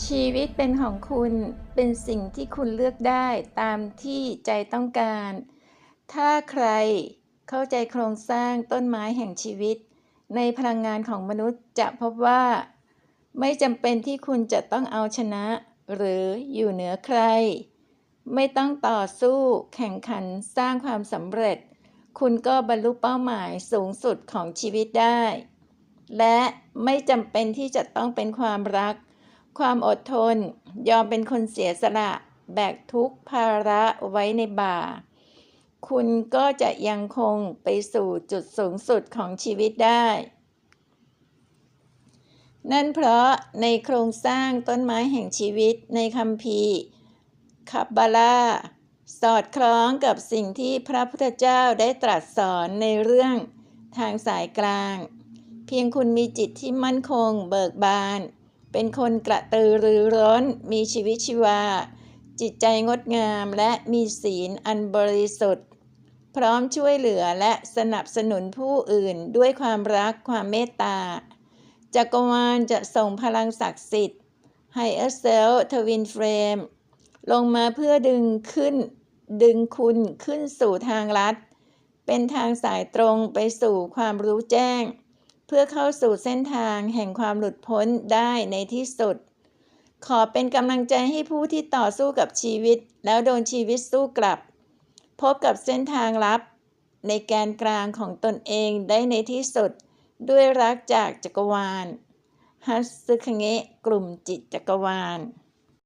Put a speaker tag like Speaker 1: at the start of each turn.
Speaker 1: ชีวิตเป็นของคุณเป็นสิ่งที่คุณเลือกได้ตามที่ใจต้องการ ถ้าใครเข้าใจโครงสร้างต้นไม้แห่งชีวิต ในพลังงานของมนุษย์จะพบว่า ไม่จำเป็นที่คุณจะต้องเอาชนะ หรืออยู่เหนือใคร ไม่ต้องต่อสู้แข่งขันสร้างความสำเร็จ คุณก็บรรลุเป้าหมายสูงสุดของชีวิตได้ และไม่จำเป็นที่จะต้องเป็นความรัก ความอดทน ยอมเป็นคนเสียสละ แบกทุกภาระไว้ในบ่า คุณก็จะยังคงไปสู่จุดสูงสุดของชีวิตได้ นั่นเพราะในโครงสร้างต้นไม้แห่งชีวิตในคัมภีร์คับบาลาสอดคล้องกับสิ่งที่พระพุทธเจ้าได้ตรัสสอนในเรื่องทางสายกลาง เพียงคุณมีจิตที่มั่นคงเบิกบาน เป็นคนกระตือรือร้น มีชีวิตชีวา จิตใจงดงามและมีศีลอันบริสุทธิ์ พร้อมช่วยเหลือและสนับสนุนผู้อื่นด้วยความรักความเมตตา จักรวาลจะส่งพลังศักดิ์สิทธิ์ให้เอเซลทวินเฟรมลงมาเพื่อดึงขึ้น ดึงคุณขึ้นสู่ทางลัด เป็นทางสายตรงไปสู่ความรู้แจ้ง พื่อเข้าสู่เส้นทางแห่งความหลุดพ้นได้ในที่สุด ขอเป็นกำลังใจให้ผู้ที่ต่อสู้กับชีวิต แล้วโดนชีวิตสู้กลับ พบกับเส้นทางลับ ในแกนกลางของตนเองได้ในที่สุด ด้วยรักจากจักรวาลฮัสซึคเงะกลุ่มจิตจักรวาล